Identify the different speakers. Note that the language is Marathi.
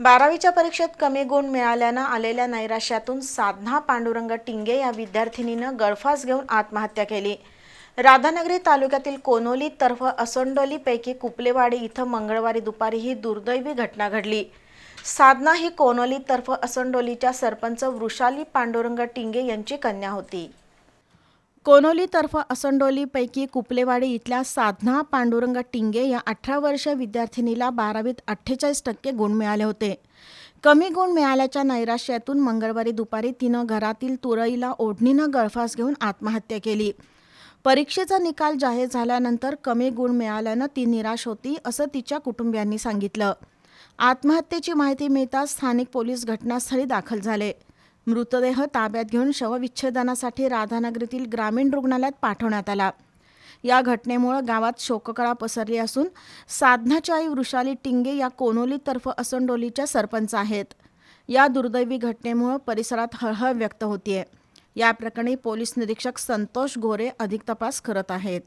Speaker 1: बारावीच्या परीक्षेत कमी गुण मिळाल्यानं आलेल्या नैराश्यातून साधना पांडुरंग टिंगे या विद्यार्थिनीनं गळफास घेऊन आत्महत्या केली. राधानगरी तालुक्यातील कोनोली तर्फ असोंडोलीपैकी कुपलेवाडी इथं मंगळवारी दुपारी ही दुर्दैवी घटना घडली. साधना ही कोनोली तर्फ असोंडोलीच्या सरपंच वृषाली पांडुरंग टिंगे यांची कन्या होती. कोनोली तर्फ असंडोलीपैकी कुपलेवाडी इथल्या साधना पांडुरंग टिंगे या अठरा वर्ष विद्यार्थिनीला बारावीत अठ्ठेचाळीस टक्के गुण मिळाले होते. कमी गुण मिळाल्याच्या नैराश्यातून मंगळवारी दुपारी तिनं घरातील तुरईला ओढणीनं गळफास घेऊन आत्महत्या केली. परीक्षेचा निकाल जाहीर झाल्यानंतर कमी गुण मिळाल्यानं ती निराश होती असं तिच्या कुटुंबियांनी सांगितलं. आत्महत्येची माहिती मिळताच स्थानिक पोलीस घटनास्थळी दाखल झाले. मृतदेह ताब्यात घेऊन शवविच्छेदनासाठी राधानगरीतील ग्रामीण रुग्णालयात पाठवण्यात आला. या घटनेमुळे गावात शोककळा पसरली असून साधनाच्या आई वृषाली टिंगे या कोनोलीतर्फ असंडोलीच्या सरपंच आहेत. या दुर्दैवी घटनेमुळे परिसरात हळहळ व्यक्त होतीये. या प्रकरणी पोलीस निरीक्षक संतोष गोरे अधिक तपास करत आहेत.